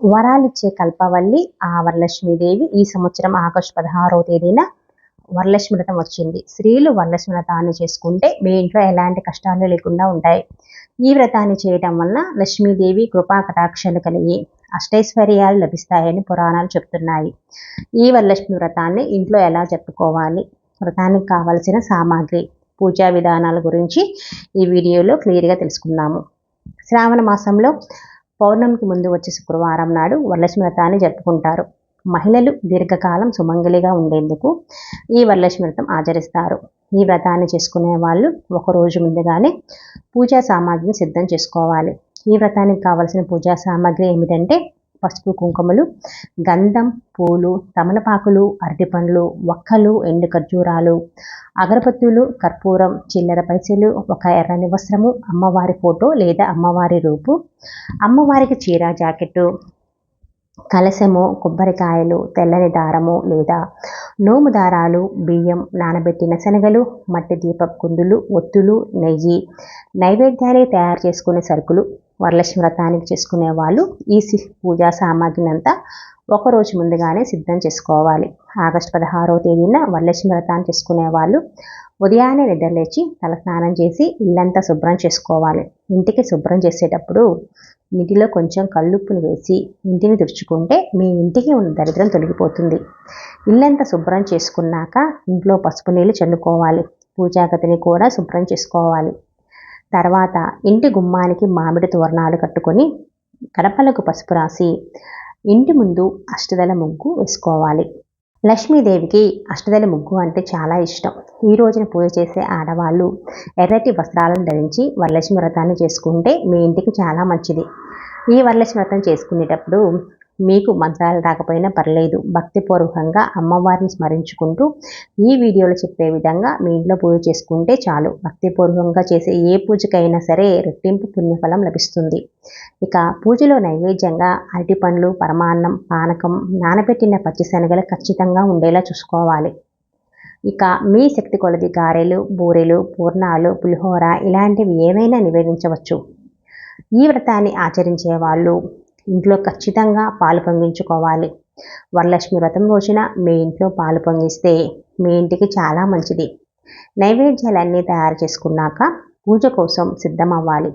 వరాలిచ్చే కల్పవల్లి ఆ వరలక్ష్మీదేవి ఈ సంవత్సరం ఆగస్టు పదహారో తేదీన వరలక్ష్మి వ్రతం వచ్చింది. స్త్రీలు వరలక్ష్మి వ్రతాన్ని చేసుకుంటే మీ ఇంట్లో ఎలాంటి కష్టాలు లేకుండా ఉంటాయి. ఈ వ్రతాన్ని చేయటం వలన లక్ష్మీదేవి కృపా కటాక్షలు కలిగి అష్టైశ్వర్యాలు లభిస్తాయని పురాణాలు చెప్తున్నాయి. ఈ వరలక్ష్మి వ్రతాన్ని ఇంట్లో ఎలా జరుపుకోవాలి? వ్రతానికి కావలసిన సామాగ్రి పూజా విధానాల గురించి ఈ వీడియోలో క్లియర్గా తెలుసుకుందాము. శ్రావణ మాసంలో పౌర్ణమికి ముందు వచ్చే శుక్రవారం నాడు వరలక్ష్మి వ్రతాన్ని జరుపుకుంటారు. మహిళలు దీర్ఘకాలం సుమంగలిగా ఉండేందుకు ఈ వరలక్ష్మి వ్రతం ఆచరిస్తారు. ఈ వ్రతాన్ని చేసుకునే వాళ్ళు ఒకరోజు ముందుగానే పూజా సామాగ్రిని సిద్ధం చేసుకోవాలి. ఈ వ్రతానికి కావలసిన పూజా సామాగ్రి ఏమిటంటే పసుపు కుంకుమలు గంధం పూలు తమలపాకులు అరటిపండ్లు వక్కలు ఎండు ఖర్జూరాలు అగరబత్తులు కర్పూరం చిల్లర పైసలు ఒక ఎర్రని వస్త్రము అమ్మవారి ఫోటో లేదా అమ్మవారి రూపు అమ్మవారికి చీర జాకెట్టు కలశము కొబ్బరికాయలు తెల్లని దారము లేదా నోము దారాలు బియ్యం నానబెట్టిన శనగలు మట్టి దీపపు కుందులు ఒత్తులు నెయ్యి నైవేద్యాన్ని తయారు చేసుకునే సరుకులు వరలక్ష్మి వ్రతానికి చేసుకునే వాళ్ళు ఈ పూజా సామాగ్రిని అంతా ఒకరోజు ముందుగానే సిద్ధం చేసుకోవాలి. ఆగస్టు పదహారవ తేదీన వరలక్ష్మి వ్రతాన్ని చేసుకునే వాళ్ళు ఉదయాన్నే నిద్రలేచి తలస్నానం చేసి ఇల్లంతా శుభ్రం చేసుకోవాలి. ఇంటికి శుభ్రం చేసేటప్పుడు నీటిలో కొంచెం కళ్ళుప్పును వేసి ఇంటిని తుడుచుకుంటే మీ ఇంటికి ఉన్న దరిద్రం తొలగిపోతుంది. ఇల్లంతా శుభ్రం చేసుకున్నాక ఇంట్లో పసుపు నీళ్ళు చల్లుకోవాలి. పూజాగతిని కూడా శుభ్రం చేసుకోవాలి. తర్వాత ఇంటి గుమ్మానికి మామిడి తోరణాలు కట్టుకొని గడపలకు పసుపు రాసి ఇంటి ముందు అష్టదల ముగ్గు వేసుకోవాలి. లక్ష్మీదేవికి అష్టదల ముగ్గు అంటే చాలా ఇష్టం. ఈ రోజున పూజ చేసే ఆడవాళ్ళు ఎర్రటి వస్త్రాలను ధరించి వరలక్ష్మి వ్రతాన్ని చేసుకుంటే మీ ఇంటికి చాలా మంచిది. ఈ వరలక్ష్మి వ్రతం చేసుకునేటప్పుడు మీకు మంత్రాలు రాకపోయినా పర్లేదు. భక్తిపూర్వకంగా అమ్మవారిని స్మరించుకుంటూ ఈ వీడియోలో చెప్పే విధంగా మీ ఇంట్లో పూజ చేసుకుంటే చాలు. భక్తిపూర్వకంగా చేసే ఏ పూజకైనా సరే రెట్టింపు పుణ్యఫలం లభిస్తుంది. ఇక పూజలో నైవేద్యంగా అరటి పండ్లు పరమాన్నం పానకం నానబెట్టిన పచ్చిశనగలు ఖచ్చితంగా ఉండేలా చూసుకోవాలి. ఇక మీ శక్తి కొలది గారెలు బూరెలు పూర్ణాలు పులిహోర ఇలాంటివి ఏవైనా నివేదించవచ్చు. ఈ వ్రతాన్ని ఆచరించే వాళ్ళు ఇంట్లో ఖచ్చితంగా పాలు పొంగించుకోవాలి వరలక్ష్మి వ్రతం రోజున మీ ఇంట్లో పాలు పొంగిస్తే మీ ఇంటికి చాలా మంచిది. నైవేద్యాలన్నీ తయారు చేసుకున్నాక పూజ కోసం సిద్ధం అవ్వాలి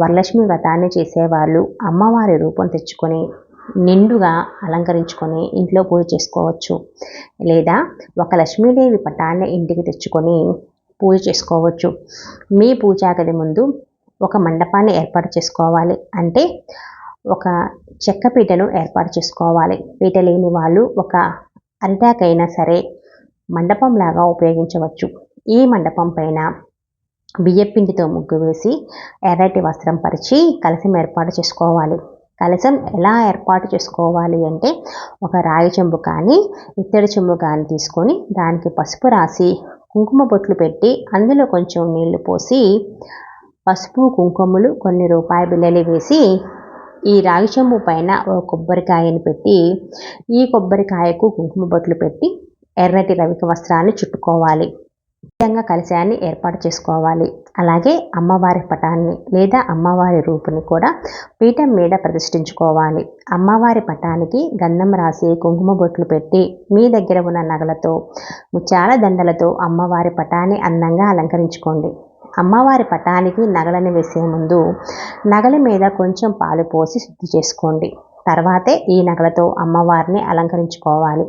వరలక్ష్మి వ్రతాన్ని చేసేవాళ్ళు అమ్మవారి రూపం తెచ్చుకొని నిండుగా అలంకరించుకొని ఇంట్లో పూజ చేసుకోవచ్చు. లేదా ఒక లక్ష్మీదేవి పటాన్ని ఇంటికి తెచ్చుకొని పూజ చేసుకోవచ్చు. మీ పూజా గది ముందు ఒక మండపాన్ని ఏర్పాటు చేసుకోవాలి. అంటే ఒక చెక్క పీటను ఏర్పాటు చేసుకోవాలి. పీట లేని వాళ్ళు ఒక అరిటాకైనా సరే మండపంలాగా ఉపయోగించవచ్చు. ఈ మండపం పైన బియ్యపిండితో ముగ్గు వేసి ఎర్రటి వస్త్రం పరిచి కలసం ఏర్పాటు చేసుకోవాలి. కలసం ఎలా ఏర్పాటు చేసుకోవాలి అంటే ఒక రాగి చెంబు కానీ ఇత్తడి చెంబు కానీ తీసుకొని దానికి పసుపు రాసి కుంకుమ బొట్లు పెట్టి అందులో కొంచెం నీళ్ళు పోసి పసుపు కుంకుమలు కొన్ని రూపాయి బిళ్ళలు వేసి ఈ రాగి చెంబు పైన ఒక కొబ్బరికాయని పెట్టి ఈ కొబ్బరికాయకు కుంకుమ బొట్లు పెట్టి ఎర్రటి రవిక వస్త్రాన్ని చుట్టుకోవాలి. విధంగా కలశాన్ని ఏర్పాటు చేసుకోవాలి. అలాగే అమ్మవారి పటాన్ని లేదా అమ్మవారి రూపుని కూడా పీఠం మీద ప్రతిష్ఠించుకోవాలి. అమ్మవారి పటానికి గంధం రాసి కుంకుమ బొట్లు పెట్టి మీ దగ్గర ఉన్న నగలతో ముత్యాల దండలతో అమ్మవారి పటాన్ని అందంగా అలంకరించుకోండి. అమ్మవారి పటానికి నగలని వేసే ముందు నగల మీద కొంచెం పాలు పోసి శుద్ధి చేసుకోండి. తర్వాతే ఈ నగలతో అమ్మవారిని అలంకరించుకోవాలి.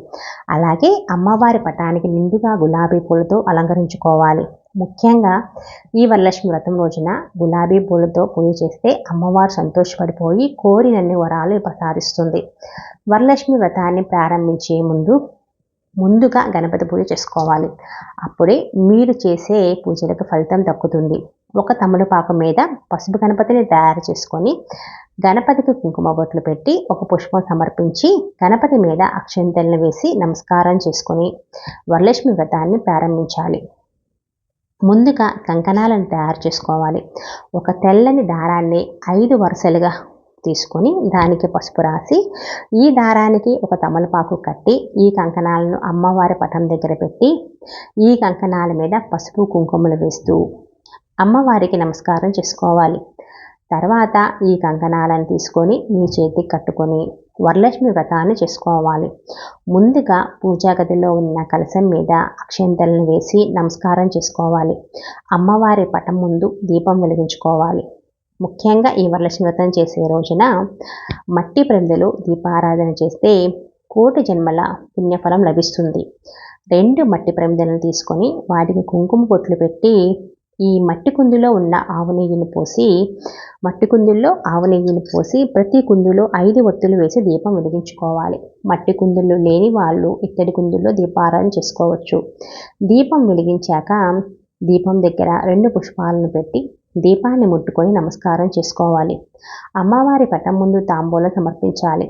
అలాగే అమ్మవారి పటానికి నిండుగా గులాబీ పూలతో అలంకరించుకోవాలి. ముఖ్యంగా ఈ వరలక్ష్మి వ్రతం రోజున గులాబీ పూలతో పూజ చేస్తే అమ్మవారు సంతోషపడిపోయి కోరినన్ని వరాలు ప్రసాదిస్తుంది. వరలక్ష్మి వ్రతాన్ని ప్రారంభించే ముందు ముందుగా గణపతి పూజ చేసుకోవాలి. అప్పుడే మీరు చేసే పూజలకు ఫలితం దక్కుతుంది. ఒక తమలపాకు మీద పసుపు గణపతిని తయారు చేసుకొని గణపతికి కుంకుమ బొట్లు పెట్టి ఒక పుష్పం సమర్పించి గణపతి మీద అక్షంతలను వేసి నమస్కారం చేసుకొని వరలక్ష్మి వ్రతాన్ని ప్రారంభించాలి. ముందుగా కంకణాలను తయారు చేసుకోవాలి. ఒక తెల్లని దారాన్ని ఐదు వరుసలుగా తీసుకొని దానికి పసుపు రాసి ఈ దారానికి ఒక తమలపాకు కట్టి ఈ కంకణాలను అమ్మవారి పటం దగ్గర పెట్టి ఈ కంకణాల మీద పసుపు కుంకుమలు వేస్తూ అమ్మవారికి నమస్కారం చేసుకోవాలి. తర్వాత ఈ కంకణాలను తీసుకొని మీ చేతికి కట్టుకొని వరలక్ష్మి వ్రతాన్ని చేసుకోవాలి. ముందుగా పూజా గదిలో ఉన్న కలశం మీద అక్షంతలను వేసి నమస్కారం చేసుకోవాలి. అమ్మవారి పటం ముందు దీపం వెలిగించుకోవాలి. ముఖ్యంగా ఈ వరలక్ష్మి వ్రతం చేసే రోజున మట్టి ప్రమిదలో దీపారాధన చేస్తే కోటి జన్మల పుణ్యఫలం లభిస్తుంది. రెండు మట్టి ప్రమిదలను తీసుకొని వాటికి కుంకుమ బొట్లు పెట్టి ఈ మట్టి కుందులో ఉన్న ఆవు నెయ్యిని పోసి మట్టి కుందుల్లో ఆవు నెయ్యిని పోసి ప్రతి కుందులో ఐదు ఒత్తులు వేసి దీపం వెలిగించుకోవాలి. మట్టి కుందులు లేని వాళ్ళు ఇత్తడి కుందుల్లో దీపారాధన చేసుకోవచ్చు. దీపం వెలిగించాక దీపం దగ్గర రెండు పుష్పాలను పెట్టి దీపాన్ని ముట్టుకొని నమస్కారం చేసుకోవాలి. అమ్మవారి పటం ముందు తాంబూలం సమర్పించాలి.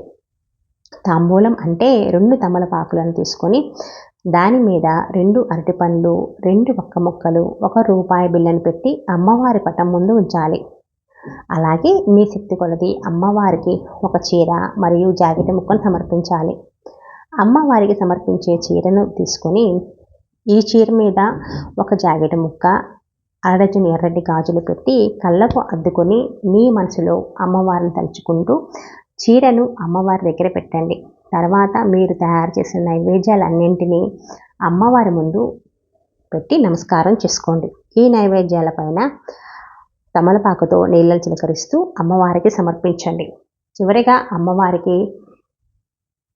తాంబూలం అంటే రెండు తమలపాకులను తీసుకొని దాని మీద రెండు అరటిపండ్లు రెండు ఒక్క ముక్కలు ఒక రూపాయి బిల్లను పెట్టి అమ్మవారి పటం ముందు ఉంచాలి. అలాగే మీ శక్తి కొలది అమ్మవారికి ఒక చీర మరియు జాకెట్ ముక్కను సమర్పించాలి. అమ్మవారికి సమర్పించే చీరను తీసుకొని ఈ చీర మీద ఒక జాకెట్ ముక్క అరడజను ఎర్రటి గాజులు పెట్టి కళ్ళకు అద్దుకొని మీ మనసులో అమ్మవారిని తలుచుకుంటూ చీరను అమ్మవారి దగ్గర పెట్టండి. తర్వాత మీరు తయారు చేసిన నైవేద్యాలన్నింటినీ అమ్మవారి ముందు పెట్టి నమస్కారం చేసుకోండి. ఈ నైవేద్యాలపైన తమలపాకుతో నీళ్ళను చిలకరిస్తూ అమ్మవారికి సమర్పించండి. చివరిగా అమ్మవారికి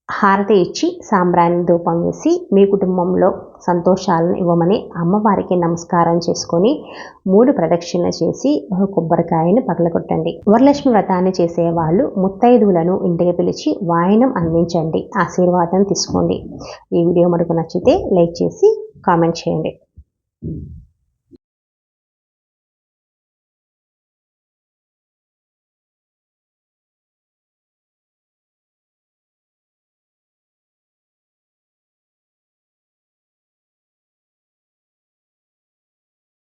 హారతి ఇచ్చి సాంబ్రాణి ధూపం వేసి మీ కుటుంబంలో సంతోషాలను ఇవ్వమని అమ్మవారికి నమస్కారం చేసుకొని మూడు ప్రదక్షిణలు చేసి ఒక కొబ్బరికాయను పగలగొట్టండి. వరలక్ష్మి వ్రతాన్ని చేసేవాళ్ళు ముత్తైదువులను ఇంటికి పిలిచి వాయనం అందించండి ఆశీర్వాదం తీసుకోండి. ఈ వీడియో మనకు నచ్చితే లైక్ చేసి కామెంట్ చేయండి.